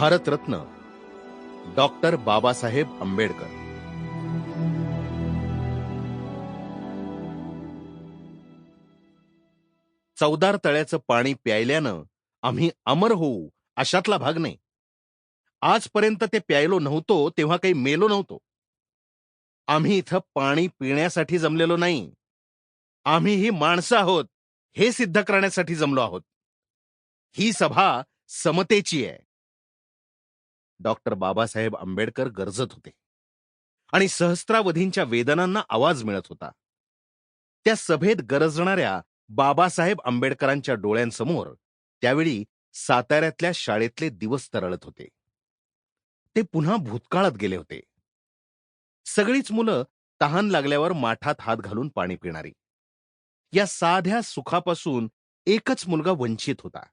Bharat Ratna doctor Babasaheb Ambedkar. Chavdar तळ्याचं पाणी प्यायल्यानं आम्ही अमर होऊ अशातला भाग नाही. आजपर्यंत ते प्यायलो नव्हतो तेव्हा काही मेलो नव्हतो. आम्ही इथं पाणी पिण्यासाठी जमलेलो नाही. आम्ही ही माणसं आहोत हे सिद्ध करण्यासाठी जमलो आहोत. ही सभा समतेची आहे. डॉक्टर बाबासाहेब आंबेडकर गरजत होते. आणि सहस्त्रावधींच्या वेदनांना आवाज मिळत होता. त्या सभेत गरजणाऱ्या बाबासाहेब आंबेडकरांच्या डोळ्यांसमोर त्यावेळी साताऱ्यातल्या शाळेतले दिवस तरळत होते. ते पुन्हा भूतकाळात गेले होते. सगळीच मुलं तहान लागल्यावर माठात हात घालून पाणी पिणारी. या साध्या सुखापासून एकच मुलगा वंचित होता.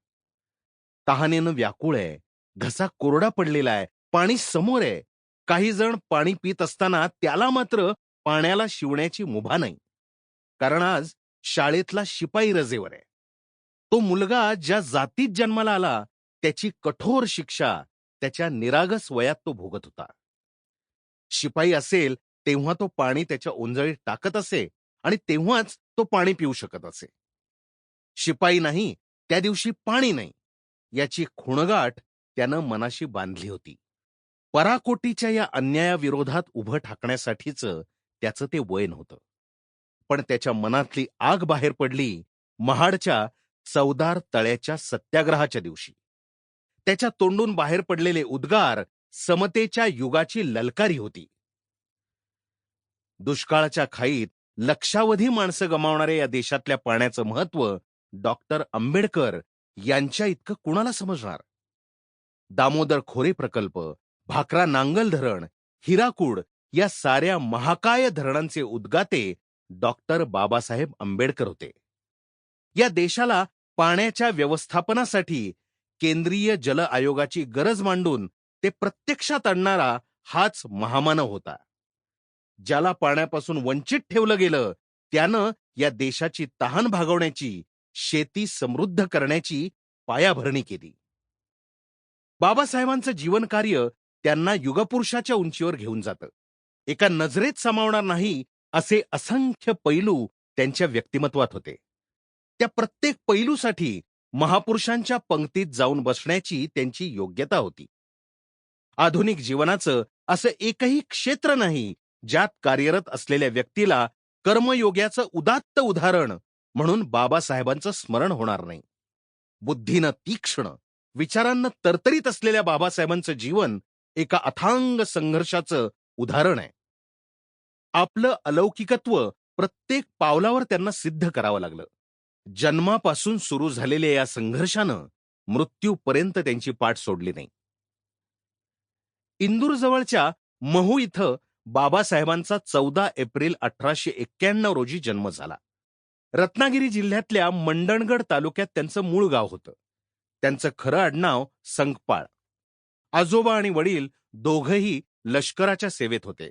तहानेनं व्याकुळ आहे घसा कोरडा पडलेला आहे. पाणी समोर आहे. काही जण पाणी पित असताना त्याला मात्र पाण्याला शिवण्याची मुभा नाही. कारण आज शाळेतला शिपाई रजेवर आहे. तो मुलगा ज्या जातीत जन्माला आला त्याची कठोर शिक्षा त्याच्या निरागस वयात तो भोगत होता. शिपाई असेल तेव्हा तो पाणी त्याच्या ओंजळीत टाकत असे आणि तेव्हाच तो पाणी पिऊ शकत असे. शिपाई नाही त्या दिवशी पाणी नाही. याची खुणगाठ त्यानं मनाशी बांधली होती. पराकोटीच्या या अन्यायाविरोधात उभं ठाकण्यासाठीचं त्याचं ते वयन होतं. पण त्याच्या मनातली आग बाहेर पडली महाडच्या चौदार तळ्याच्या सत्याग्रहाच्या दिवशी. त्याच्या तोंडून बाहेर पडलेले उद्गार समतेच्या युगाची ललकारी होती. दुष्काळाच्या खाईत लक्षावधी माणसं गमावणाऱ्या या देशातल्या पाण्याचं महत्त्व डॉक्टर आंबेडकर यांच्या इतकं कुणाला समजणार? दामोदर खोरे प्रकल्प भाकरा नांगल धरण हिराकूड या साऱ्या महाकाय धरणांचे उद्गाते डॉक्टर बाबासाहेब आंबेडकर होते. या देशाला पाण्याच्या व्यवस्थापनासाठी केंद्रीय जल आयोगाची गरज मांडून ते प्रत्यक्षात आणणारा हाच महामानव होता. ज्याला पाण्यापासून वंचित ठेवलं गेलं त्यानं या देशाची तहान भागवण्याची शेती समृद्ध करण्याची पायाभरणी केली. बाबासाहेबांचं जीवनकार्य त्यांना युगपुरुषाच्या उंचीवर घेऊन जातं. एका नजरेत सामावणार नाही असे असंख्य पैलू त्यांच्या व्यक्तिमत्वात होते. त्या प्रत्येक पैलूसाठी महापुरुषांच्या पंक्तीत जाऊन बसण्याची त्यांची योग्यता होती. आधुनिक जीवनाचं असं एकही क्षेत्र नाही ज्यात कार्यरत असलेल्या व्यक्तीला कर्मयोग्याचं उदात्त उदाहरण म्हणून बाबासाहेबांचं स्मरण होणार नाही. बुद्धीनं तीक्ष्ण विचारांना तरतरीत असलेल्या बाबासाहेबांचं जीवन एका अथांग संघर्षाचं उदाहरण आहे. आपलं अलौकिकत्व प्रत्येक पावलावर त्यांना सिद्ध करावं लागलं. जन्मापासून सुरू झालेल्या या संघर्षानं मृत्यूपर्यंत त्यांची पाठ सोडली नाही. इंदूरजवळच्या महू इथं बाबासाहेबांचा चौदा एप्रिल अठराशे एक्क्याण्णव रोजी जन्म झाला. रत्नागिरी जिल्ह्यातल्या मंडणगड तालुक्यात त्यांचं मूळ गाव होतं. त्यांचं खरं आडनाव संकपाळ आजोबा आणि वडील दोघही लष्कराच्या सेवेत होते.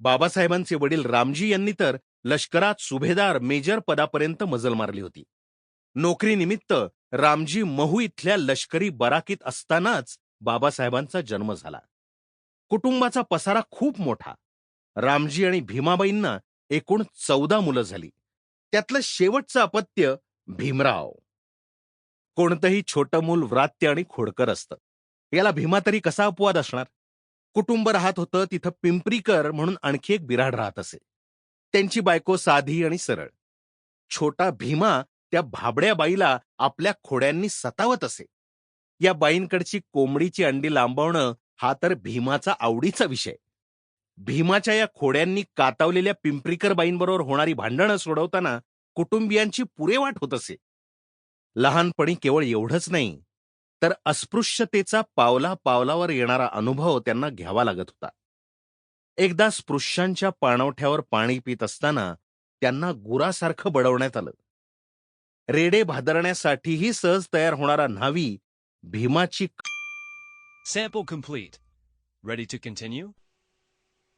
बाबासाहेबांचे वडील रामजी यांनी तर लष्करात सुभेदार मेजर पदापर्यंत मजल मारली होती. नोकरीनिमित्त रामजी महू इथल्या लष्करी बराकीत असतानाच बाबासाहेबांचा जन्म झाला. कुटुंबाचा पसारा खूप मोठा. रामजी आणि भीमाबाईंना एकूण चौदा मुलं झाली. त्यातलं शेवटचं अपत्य भीमराव. कोणतंही छोटं मूल व्रात्य आणि खोडकर असतं. याला भीमा तरी कसा अपवाद असणार? कुटुंब राहत होतं तिथं पिंपरीकर म्हणून आणखी एक बिराड राहत असे. त्यांची बायको साधी आणि सरळ. छोटा भीमा त्या भाबड्या बाईला आपल्या खोड्यांनी सतावत असे. या बाईंकडची कोंबडीची अंडी लांबवणं हा तर भीमाचा आवडीचा विषय. भीमाच्या या खोड्यांनी कातावलेल्या पिंपरीकर बाईंबरोबर होणारी भांडणं सोडवताना कुटुंबियांची पुरेवाट होत असे. लहानपणी केवळ एवढंच नाही तर अस्पृश्यतेचा पावला पावलावर येणारा अनुभव त्यांना घ्यावा लागत होता. एकदा स्पृश्यांच्या पाणवठ्यावर पाणी पित असताना त्यांना गुरासारखं बडवण्यात आलं. रेडे भादरण्यासाठीही सहज तयार होणारा न्हावी भीमाची sample complete ready to continue